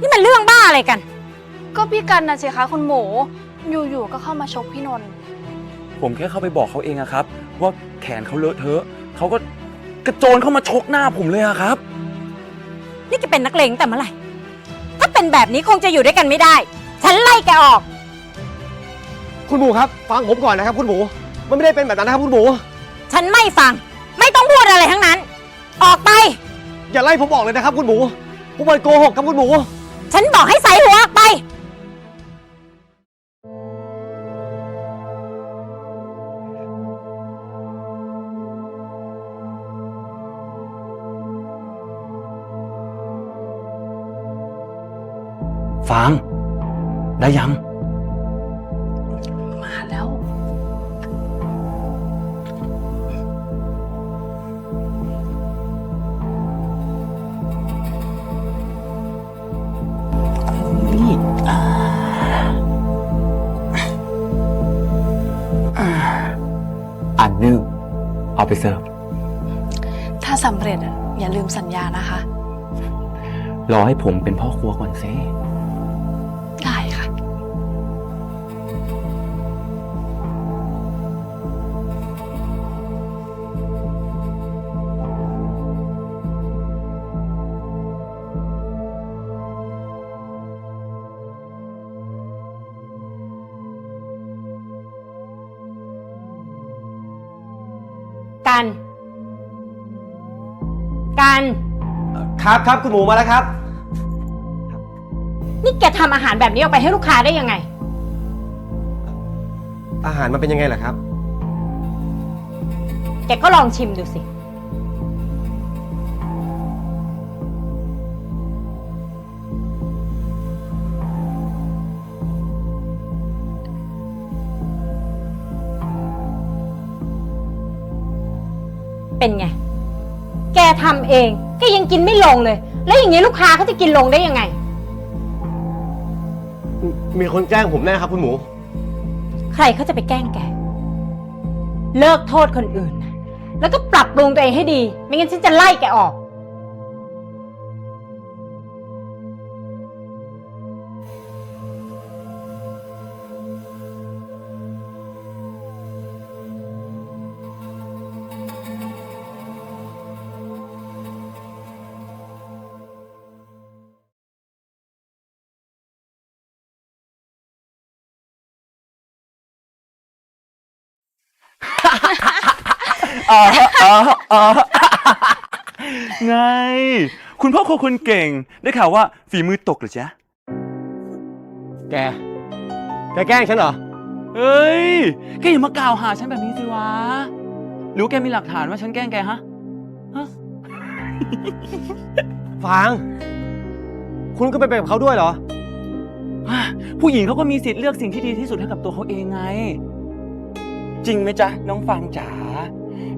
นี่มันเรื่องบ้าอะไรกัน ก็พี่กันนะสิคะคุณหมู อยู่ๆก็เข้ามาชกพี่นนท์ผมแค่เข้าไปบอกเขาเองอะครับ ว่าแขนเขาเลอะเทอะเขาก็กระโจนเข้ามาชกหน้าผมเลยอะครับ นี่แกเป็นนักเลงแต่เมื่อไหร่ ถ้าเป็นแบบนี้คงจะอยู่ด้วยกันไม่ได้ ฉันไล่แกออก คุณหมูครับฟังผมก่อนนะครับ คุณหมู มันไม่ได้เป็นแบบนั้นนะครับคุณหมู ฉันไม่ฟัง ไม่ต้องพูดอะไรทั้งนั้น ออกไป อย่าไล่ผมออกเลยนะครับ คุณหมูผมมันโกหกครับคุณหมู ฉันบอกให้ใส่หัวออกไป ฟาง ได้ยัง เอาไปเสิร์ฟ ถ้าสำเร็จอะอย่าลืมสัญญานะคะ รอให้ผมเป็นพ่อครัวก่อนซิ กัน กัน ครับครับคุณหมูมาแล้วครับ นี่แกทำอาหารแบบนี้ออกไปให้ลูกค้าได้ยังไง อาหารมันเป็นยังไงล่ะครับ แกก็ลองชิมดูสิ เป็นไง แกทำเองแกยังกินไม่ลงเลย แล้วอย่างนี้ลูกค้าเขาจะกินลงได้ยังไงมีคนแกล้งผมแน่ครับคุณหมู ใครเขาจะไปแกล้งแก เลิกโทษคนอื่นนะแล้วก็ปรับปรุงตัวเองให้ดี ไม่งั้นฉันจะไล่แกออก อ๋ออ๋ออ๋อไง คุณพ่อครัวคนเก่ง ได้ข่าวว่าฝีมือตกเหรือจ๊ะ แก แกแกล้งฉันเหรอ เอ้ย แกอย่ามากล่าวหาฉันแบบนี้สิวะ หรือว่าแกมีหลักฐานว่าฉันแกล้งแกฮะ ฟาง คุณก็ไปเป็นกับเขาด้วยเหรอ ผู้หญิงเขาก็มีสิทธิ์เลือกสิ่งที่ดีที่สุดให้กับตัวเขาเองไง จริงไหมจ๊ะ น้องฟางจ๋า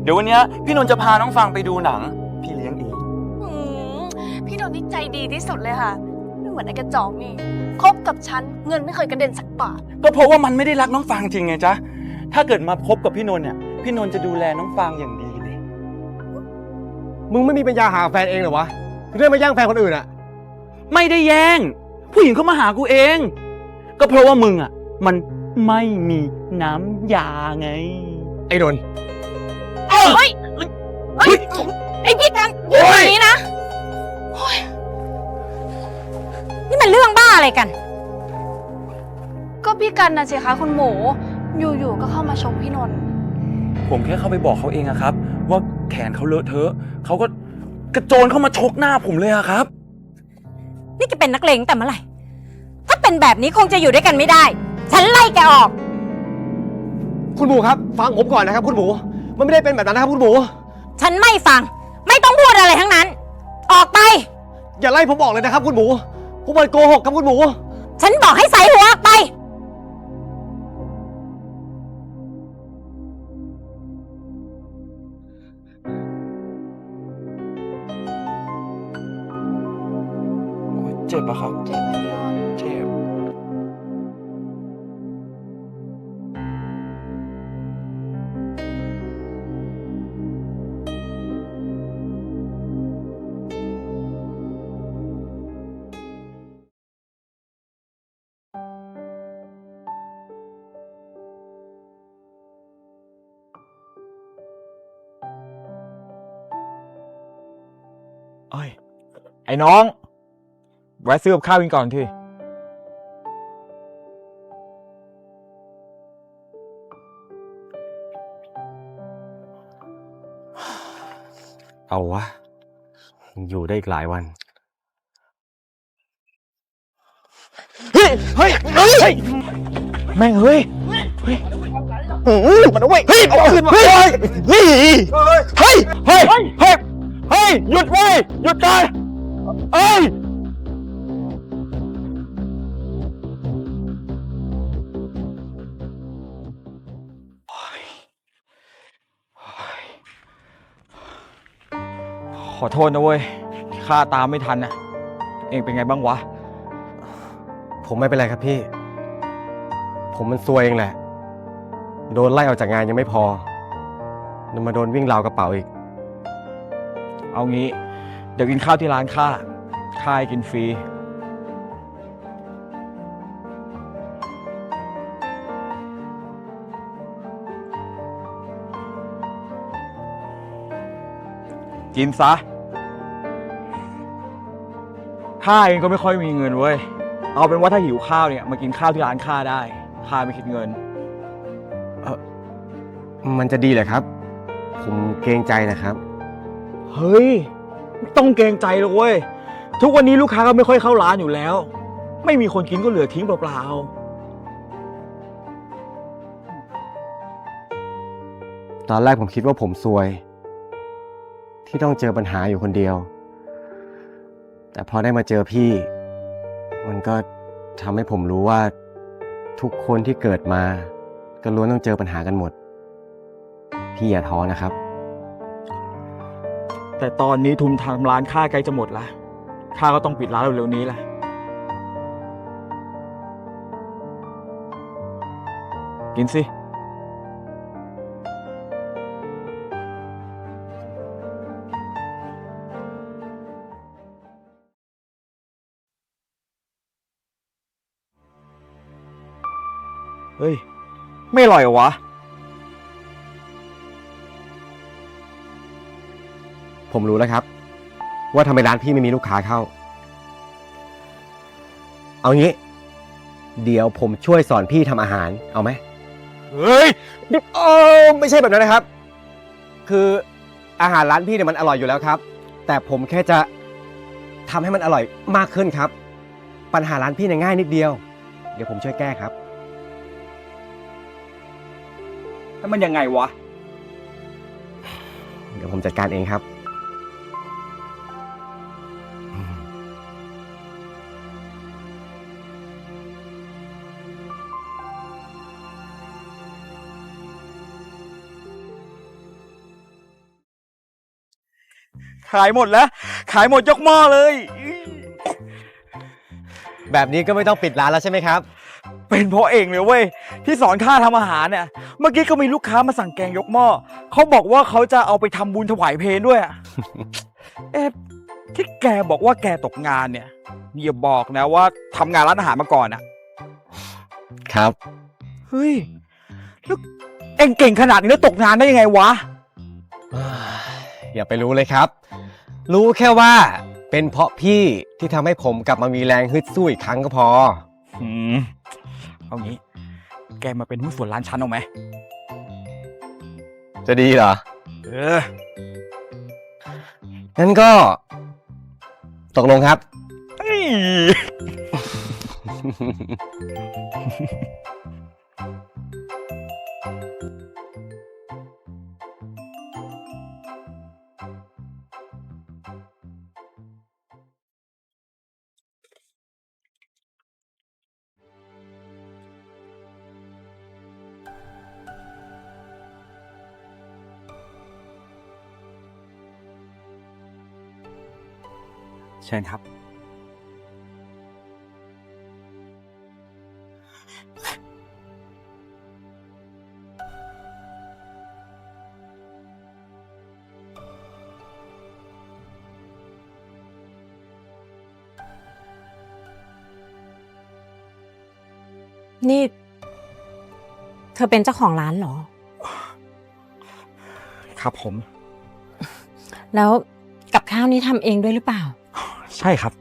เดี๋ยววันเนี้ยพี่นนท์จะพาน้องฟางไปดูหนัง พี่เลี้ยงเอง อืมพี่นนท์นี่ใจดีที่สุดเลยค่ะไม่เหมือนไอ้กระจอกนี่คบกับฉันเงินไม่เคยกระเด็นสักบาทก็เพราะว่ามันไม่ได้รักน้องฟางจริงไงจ๊ะ ถ้าเกิดมาคบกับพี่นนท์เนี่ย พี่นนท์จะดูแลน้องฟางอย่างดีเลย มึงไม่มีปัญญาหาแฟนเองเหรอวะถึงได้มาแย่งแฟนคนอื่นอะไม่ได้แย่ง ผู้หญิงเขามาหากูเอง ก็เพราะว่ามึงอะ มันไม่มีน้ำยาไง ไอ้นนท์ เฮ้ยเฮ้ยไอพี่กันหยุดแบบนี้นะนี่มันเรื่องบ้าอะไรกัน ก็พี่กันนะสิคะคุณหมู อยู่ๆก็เข้ามาชกพี่นนท์ผมแค่เข้าไปบอกเขาเองอะครับ ว่าแขนเขาเลอะเทอะเขาก็กระโจนเข้ามาชกหน้าผมเลยอะครับ นี่แกเป็นนักเลงแต่เมื่อไหร่ ถ้าเป็นแบบนี้คงจะอยู่ด้วยกันไม่ได้ ฉันไล่แกออก คุณหมูครับ ฟังผมก่อนนะครับ คุณหมู มันไม่ได้เป็นแบบนั้นนะครับคุณหมู ฉันไม่ฟัง ไม่ต้องพูดอะไรทั้งนั้น ออกไป อย่าไล่ผมออกเลยนะครับคุณหมู ผมมันโกหกครับคุณหมู ฉันบอกให้ใส่หัวออกไป เจ็บปะครับ เจ็บ อ้น้องแวะซื้อกับข้าวกินก่อนทีเอาวะอยู่ได้อีกหลายวัน เฮ้ย เฮ้ย เฮ้ย แม่งเฮ้ยมันเอาไว้เฮ้ยเอาคืนมาเฮ้ยเฮ้ยเฮ้ย เฮ้ย เฮ้ย เฮ้ย เฮ้ย หยุดเว้ยหยุดก่อน เอ้ยขอโทษนะเว้ยข้าตามไม่ทันน่ะเองเป็นไงบ้างวะ ผมไม่เป็นไรครับพี่ ผมมันซวยเองแหละ โดนไล่ออกจากงานยังไม่พอยังมาโดนวิ่งราวกระเป๋าอีก เอางี้ เดี๋ยวกินข้าวที่ร้านข้าข้าให้กินฟรี กินซะ ข้าเองก็ไม่ค่อยมีเงินเว้ย เอาเป็นว่าถ้าหิวข้าวเนี่ย มากินข้าวที่ร้านข้าได้ ข้าไม่คิดเงิน มันจะดีเหรอครับ ผมเกรงใจนะครับ เฮ้ย ไม่ต้องเกรงใจเว้ย ทุกวันนี้ลูกค้าก็ไม่ค่อยเข้าร้านอยู่แล้ว ไม่มีคนกินก็เหลือทิ้งเปล่าตอนแรกผมคิดว่าผมซวย ที่ต้องเจอปัญหาอยู่คนเดียว แต่พอได้มาเจอพี่ มันก็ทำให้ผมรู้ว่า ทุกคนที่เกิดมา ก็ล้วนต้องเจอปัญหากันหมด พี่อย่าท้อนะครับ แต่ตอนนี้ทุนทางร้านข้าใกล้จะหมดละข้าก็ต้องปิดร้านเร็วๆนี้แหละ กินสิ เฮ้ย ไม่อร่อยเหรอวะ ผมรู้แล้วครับ ว่าทำไมร้านพี่ไม่มีลูกค้าเข้า เอางี้ เดี๋ยวผมช่วยสอนพี่ทำอาหาร เอาไหมเฮ้ยเออไม่ใช่แบบนั้นนะครับ คืออาหารร้านพี่เนี่ยมันอร่อยอยู่แล้วครับ แต่ผมแค่จะทำให้มันอร่อยมากขึ้นครับ ปัญหาร้านพี่เนี่ยง่ายนิดเดียว เดี๋ยวผมช่วยแก้ครับ แล้วมันยังไงวะ เดี๋ยวผมจัดการเองครับ ขายหมดแล้ว ขายหมดยกหม้อเลยแบบนี้ก็ไม่ต้องปิดร้านแล้วใช่ไหมครับ เป็นเพราะเองเลยเว้ยที่สอนข้าทำอาหารเนี่ยเมื่อกี้ก็มีลูกค้ามาสั่งแกงยกหม้อเขาบอกว่าเขาจะเอาไปทำบุญถวายเพลด้วยอะ เอ๊ะที่แกบอกว่าแกตกงานเนี่ยอย่าบอกนะว่าทำงานร้านอาหารมาก่อนอะครับ เฮ้ยแล้วเองเก่งขนาดนี้แล้วตกงานได้ยังไงวะ อย่าไปรู้เลยครับ รู้แค่ว่าเป็นเพราะพี่ที่ทำให้ผมกลับมามีแรงฮึดสู้อีกครั้งก็พอ อืมเอางี้ แกมาเป็นหุ้นส่วนร้านฉันเอาไหม จะดีเหรอ เออ งั้นก็ ตกลงครับ เฮ้ย เชิญครับ นี่ เธอเป็นเจ้าของร้านเหรอ ครับผม แล้วกับข้าวนี้ทำเองด้วยหรือเปล่า ใช่ครับ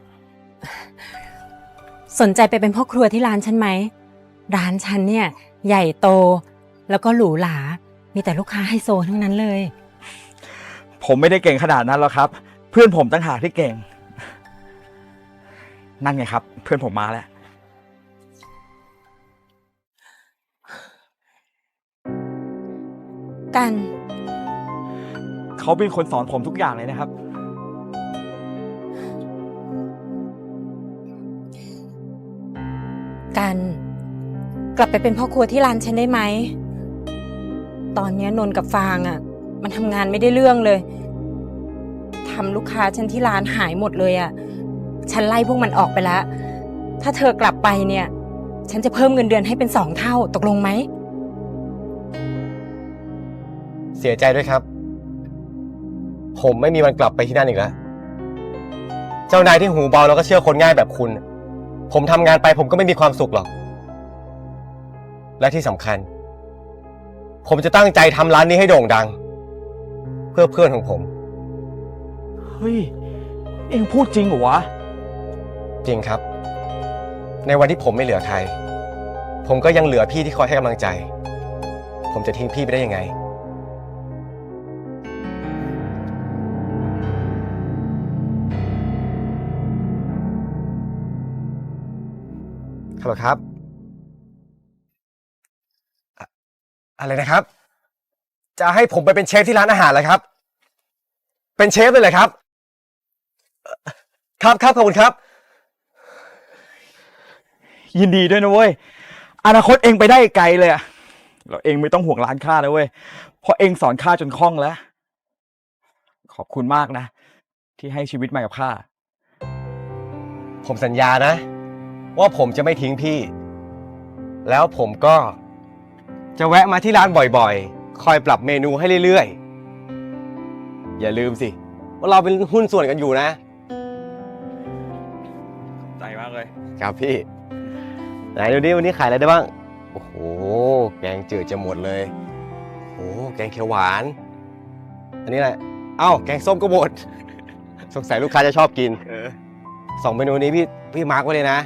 สนใจไปเป็นพ่อครัวที่ร้านฉันไหม ร้านฉันเนี่ย ใหญ่โต แล้วก็หรูหรา มีแต่ลูกค้าไฮโซทั้งนั้นเลย ผมไม่ได้เก่งขนาดนั้นหรอกครับ เพื่อนผมตั้งหากที่เก่ง นั่นไงครับ เพื่อนผมมาแล้ว กัน เขาเป็นคนสอนผมทุกอย่างเลยนะครับ กัน กลับไปเป็นพ่อครัวที่ร้านฉันได้ไหม ตอนนี้นนท์กับฟางอะ่ะ มันทำงานไม่ได้เรื่องเลยทำลูกค้าฉันที่ร้านหายหมดเลยอะ่ะ ฉันไล่พวกมันออกไปแล้ว ถ้าเธอกลับไปเนี่ย ฉันจะเพิ่มเงินเดือนให้เป็นสองเท่าตกลงไหม เสียใจด้วยครับ ผมไม่มีวันกลับไปที่นั่นอีกแล้ว เจ้านายที่หูเบาแล้วก็เชื่อคนง่ายแบบคุณ ผมทำงานไปผมก็ไม่มีความสุขหรอก และที่สำคัญ ผมจะตั้งใจทำร้านนี้ให้โด่งดัง เพื่อเพื่อนของผม เฮ้ย เองพูดจริงเหรอวะ จริงครับ ในวันที่ผมไม่เหลือใคร ผมก็ยังเหลือพี่ที่คอยให้กำลังใจ ผมจะทิ้งพี่ไปได้ยังไง ฮัลโหลครับอะอะไรนะครับ จะให้ผมไปเป็นเชฟที่ร้านอาหารเหรอครับ เป็นเชฟเลยเหรอครับเอ่อครับครับขอบคุณครับ ยินดีด้วยนะเว้ย อนาคตเองไปได้ไกลเลยอะแล้วเองไม่ต้องห่วงร้านค้านะเว้ย เพราะเองสอนข้าจนคล่องแล้ว ขอบคุณมากนะ ที่ให้ชีวิตมากับข้า ผมสัญญานะ ว่าผมจะไม่ทิ้งพี่ แล้วผมก็จะแวะมาที่ร้านบ่อยๆ คอยปรับเมนูให้เรื่อยๆ อย่าลืมสิ ว่าเราเป็นหุ้นส่วนกันอยู่นะ ใจมากเลย ครับพี่ ไหนดูดิวันนี้ขายอะไรได้บ้าง โอ้โห แกงจืดจะหมดเลย โอ้โห แกงเขียวหวาน อันนี้แหละ เอ้า แกงส้มก็หมด สงสัยลูกค้าจะชอบกิน เออ สองเมนูนี้พี่พี่มาร์กไว้เลยนะ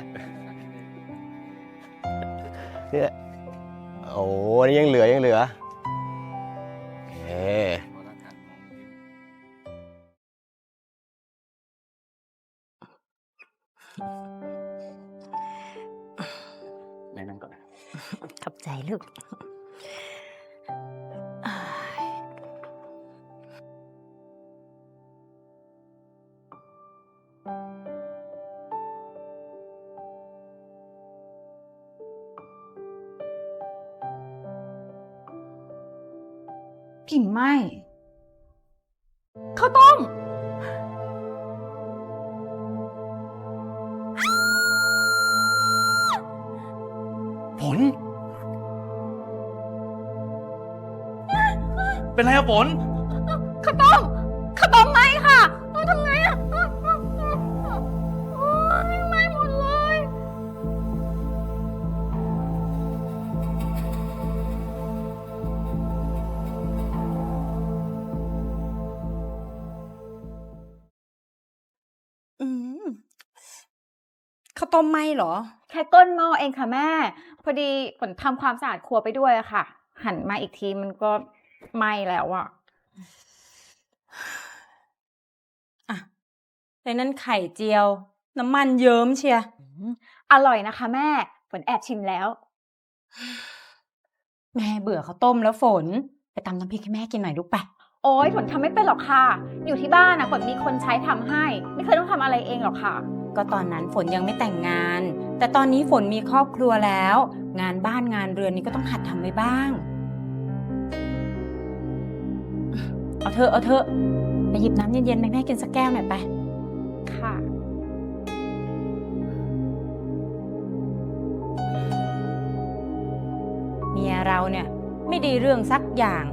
เนี่ยโอ้อันนี่ยังเหลือยังเหลือเอ๊แนะนำก่อนนะ ขอบใจลูก กลิ่นไหม้ข้าวต้ม ฝน เป็นไรอะฝน ข้าวต้ม มไหมเหรอ แค่ก้นหม้อเองค่ะแม่ พอดีฝนทำความสะอาดครัวไปด้วยอะค่ะ หันมาอีกทีมันก็ไหม้แล้วอะอะในนั้นไข่เจียว น้ำมันเยิ้มเชียอร่อยนะคะแม่ ฝนแอบชิมแล้ว แม่เบื่อข้าวต้มแล้วฝน ไปตำน้ำพริกให้แม่กินหน่อยลูกไปโอ้ยฝนทำไม่เป็นหรอกค่ะ อยู่ที่บ้านนะฝนมีคนใช้ทำให้ ไม่เคยต้องทำอะไรเองหรอกค่ะ ก็ตอนนั้นฝนยังไม่แต่งงาน แต่ตอนนี้ฝนมีครอบครัวแล้ว งานบ้านงานเรือนนี้ก็ต้องหัดทำไว้บ้าง เอาเถอะเอาเถอะไปหยิบน้ำเย็นๆให้แม่กินสักแก้วหน่อยไป ค่ะ เมียเราเนี่ยไม่ดีเรื่องสักอย่าง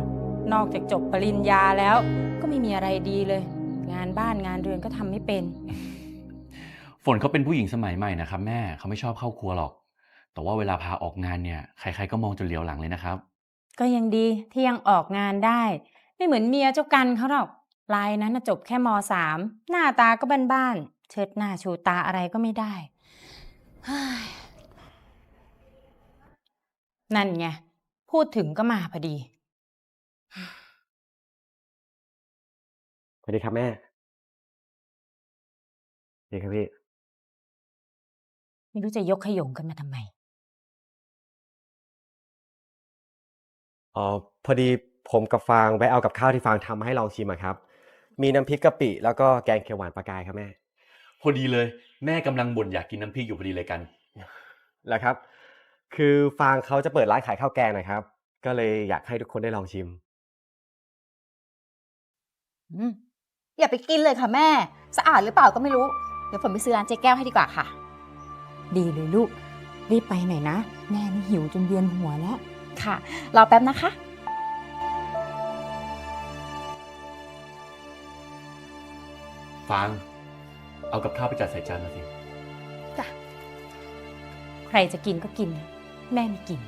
นอกจากจบปริญญาแล้ว ก็ไม่มีอะไรดีเลย งานบ้านงานเรือนก็ทำไม่เป็น ฝนเขาเป็นผู้หญิงสมัยใหม่นะครับแม่เขาไม่ชอบเข้าครัวหรอก แต่ว่าเวลาพาออกงานเนี่ย ใครๆก็มองจนเหลียวหลังเลยนะครับ ก็ยังดีที่ยังออกงานได้ ไม่เหมือนเมียเจ้ากันเขาหรอกลายนั้นน่ะจบแค่มสามหน้าตาก็บ้านๆเชิดหน้าชูตาอะไรก็ไม่ได้เฮ้ยนั่นไงพูดถึงก็มาพอดี สวัสดีครับแม่สวัสดีครับพี่ ไม่รู้จะยกขยงกันมาทำไม อ๋อพอดีผมกับฟางไปเอากับข้าวที่ฟางทำมาให้ลองชิมอะครับ มีน้ำพริกกะปิแล้วก็แกงเขียวหวานปลากายครับแม่พอดีเลย แม่กำลังบ่นอยากกินน้ำพริกอยู่พอดีเลยกัน แล้วครับ คือฟางเขาจะเปิดร้านขายข้าวแกงนะครับ ก็เลยอยากให้ทุกคนได้ลองชิม อืมอย่าไปกินเลยค่ะแม่ สะอาดหรือเปล่าก็ไม่รู้ เดี๋ยวผมไปซื้อร้านเจ๊แก้วให้ดีกว่าค่ะ ดีเลยลูก รีบไปหน่อยนะ แม่นี่หิวจนเวียนหัวแล้ว ค่ะ รอแป๊บนะคะ ฟาง เอากับข้าวไปจัดใส่จานมาสิ ใครจะกินก็กิน แม่ไม่กิน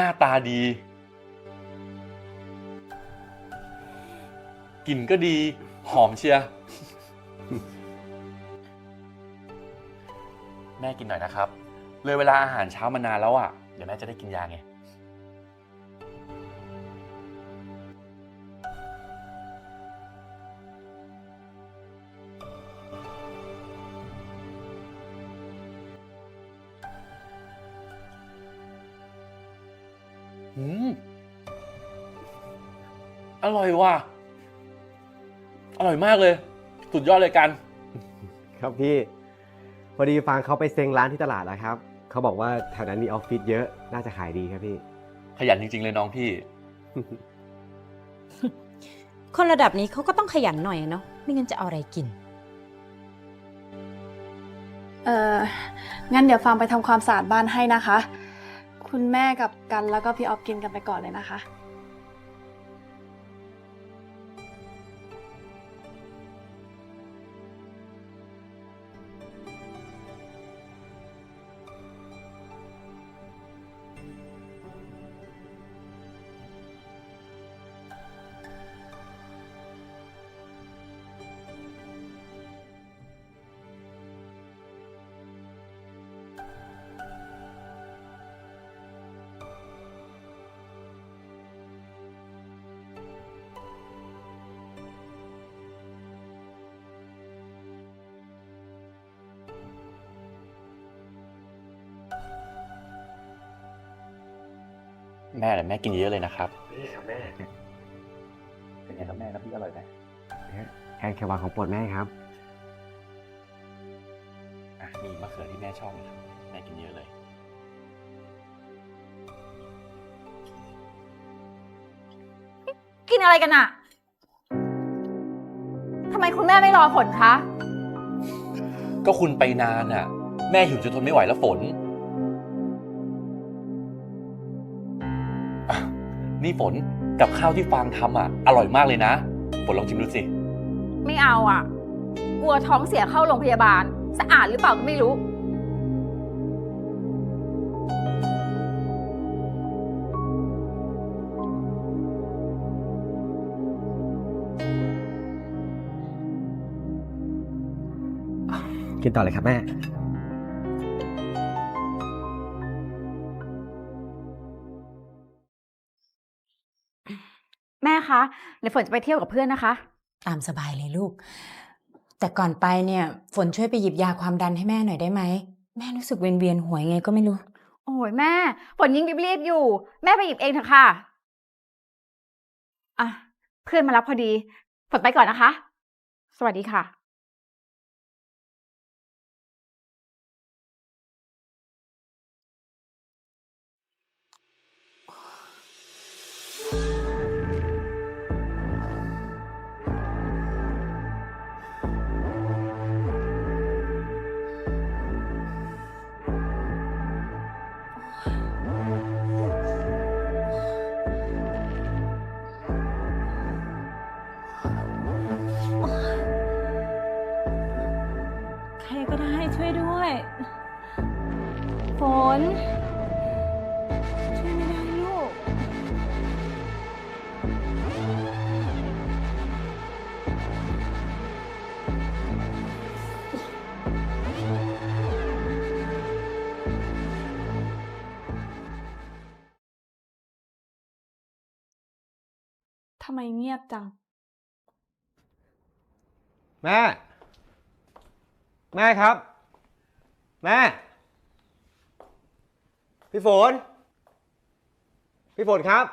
หน้าตาดี กลิ่นก็ดี หอมเชียร์ แม่กินหน่อยนะครับ เลยเวลาอาหารเช้ามานานแล้วอะ เดี๋ยวแม่จะได้กินยาไง ร่อยว่ะ อร่อยมากเลย สุดยอดเลยกัน ครับพี่ พอดีฟางเขาไปเซ็งร้านที่ตลาดแล้วครับ เขาบอกว่าแถวนั้นมีออฟฟิศเยอะ น่าจะขายดีครับพี่ ขยันจริง ๆ เลยน้องพี่ คนระดับนี้เขาก็ต้องขยันหน่อยอะเนาะไม่งั้นจะเอาอะไรกิน เอองั้นเดี๋ยวฟางไปทำความสะอาดบ้านให้นะคะ คุณแม่กับกันแล้วก็พี่ออฟกินกันไปก่อนเลยนะคะ แม่แต่แม่กินเยอะเลยนะครับนี่ครับแม่เป็นไงครับแม่น้ำพริกอร่อยไหมแกงเขียวหวานของโปรดแม่ครับอะนี่มะเขือที่แม่ชอบนะครับแม่กินเยอะเลย กินอะไรกันอะทำไมคุณแม่ไม่รอผลคะ ก็คุณไปนานอะ แม่หิวจนทนไม่ไหวแล้วฝน นี่ฝนกับข้าวที่ฟางทำอะ อร่อยมากเลยนะ ฝนลองชิมดูสิ ไม่เอาอะกลัวท้องเสียเข้าโรงพยาบาล สะอาดหรือเปล่าก็ไม่รู้ กินต่อเลยครับแม่ แม่คะเดี๋ยวฝนจะไปเที่ยวกับเพื่อนนะคะ ตามสบายเลยลูก แต่ก่อนไปเนี่ย ฝนช่วยไปหยิบยาความดันให้แม่หน่อยได้ไหม แม่รู้สึกเวียนเวียนๆหัวยังไงก็ไม่รู้ โอ้ยแม่ ฝนยิ่งรีบๆอยู่ แม่ไปหยิบเองเถอะค่ะอะเพื่อนมารับพอดี ฝนไปก่อนนะคะ สวัสดีค่ะ ฝนช่วยไม่ได้ลูก ทำไมเงียบจัง แม่ แม่ครับ แม่ พี่ฝน พี่ฝนครับ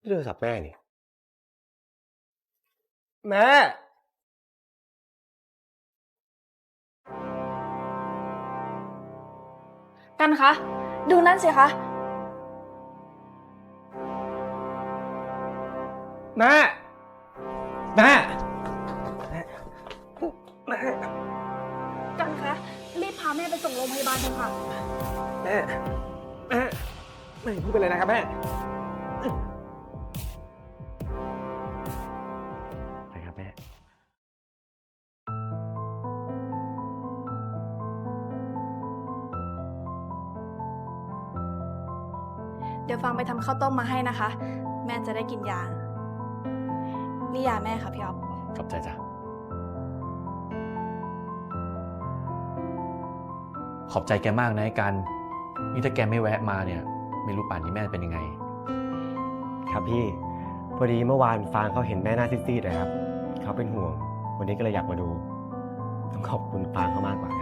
นี่โทรศัพท์แม่นี่ แม่ กันคะ ดูนั่นสิคะ แม่ ม่แม่แม่พูดเป็นไรนะครับแม่ไปครับแม่ เดี๋ยวฟังไปทำข้าวต้มมาให้นะคะ แม่จะได้กินยา นี่ยาแม่ค่ะพี่อ๊อฟ ขอบใจจ้ะ ขอบใจแกมากนะไอ้กัน นี่ถ้าแกไม่แวะมาเนี่ย ไม่รู้ป่านนี้แม่เป็นยังไง ครับพี่ พอดีเมื่อวานฟางเขาเห็นแม่หน้าซีดๆนะครับ เขาเป็นห่วง วันนี้ก็เลยอยากมาดู ต้องขอบคุณฟางเขามากกว่าครับ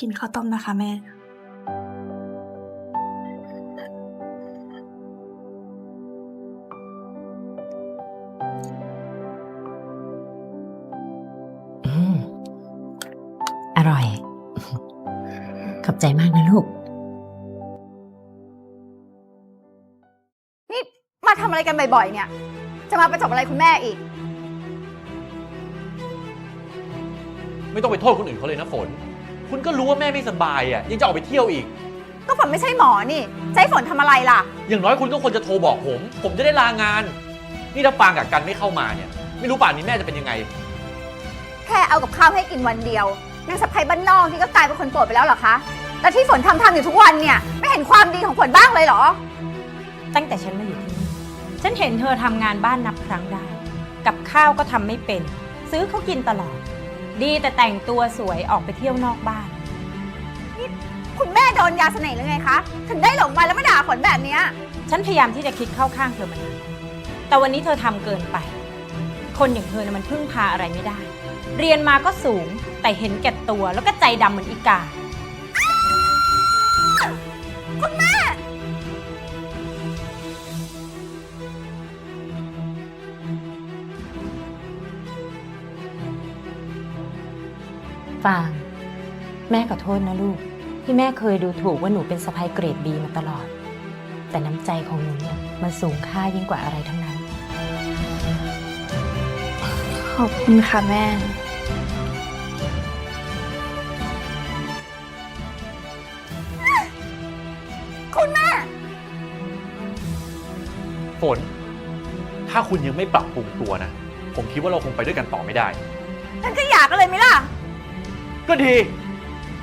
กินข้าวต้มนะคะแม่ อืม อร่อย ขอบใจมากนะลูก นี่มาทำอะไรกันบ่อยๆ เนี่ย จะมาประจบอะไรคุณแม่อีก ไม่ต้องไปโทษคนอื่นเขาเลยนะฝน คุณก็รู้ว่าแม่ไม่สบายอะยังจะออกไปเที่ยวอีก ก็ฝนไม่ใช่หมอนี่จะให้ฝนทำอะไรล่ะ อย่างน้อยคุณก็ควรจะโทรบอกผม ผมจะได้ลางาน นี่ถ้าฟางกับกันไม่เข้ามาเนี่ย ไม่รู้ป่านนี้แม่จะเป็นยังไง แค่เอากับข้าวให้กินวันเดียวนางสะพ้ยบ้านนอกนี่ก็กลายเป็นคนโปรดไปแล้วเหรอคะแล้วที่ฝนทำทำอยู่ทุกวันเนี่ยไม่เห็นความดีของฝนบ้างเลยเหรอ ตั้งแต่ฉันมาอยู่ที่นี่ ฉันเห็นเธอทำงานบ้านนับครั้งได้ กับข้าวก็ทำไม่เป็น ซื้อเขากินตลอด ดีแต่แต่งตัวสวยออกไปเที่ยวนอกบ้าน คุณแม่โดนยาเสน่ห์หรือไงคะ ถึงได้หลงมาแล้วมาด่าฝนแบบเนี้ยฉันพยายามที่จะคิดเข้าข้างเธอมานานแต่วันนี้เธอทำเกินไป คนอย่างเธอนะมันพึ่งพาอะไรไม่ได้ เรียนมาก็สูงแต่เห็นแก่ตัวแล้วก็ใจดำเหมือนอีกา ฟาง แม่ขอโทษนะลูก ที่แม่เคยดูถูกว่าหนูเป็นสะพายเกรดบีมาตลอด แต่น้ำใจของหนูเนี่ยมันสูงค่ายิ่งกว่าอะไรทั้งนั้น ขอบคุณค่ะแม่ คุณแม่ ฝน ถ้าคุณยังไม่ปรับปรุงตัวนะ ผมคิดว่าเราคงไปด้วยกันต่อไม่ได้ ฉันก็อยากกันเลยไหมล่ะ ก็ดี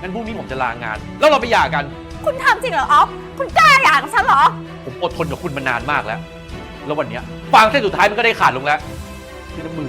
งั้นพรุ่งนี้ผมจะลางาน แล้วเราไปหย่ากัน คุณทำจริงเหรอออฟ คุณกล้าอยากกับฉันเหรอ ผมอดทนกับคุณมานานมากแล้ว แล้ววันเนี้ยฟางเส้นสุดท้ายมันก็ได้ขาดลงแล้วที่น้ำมือของคุณ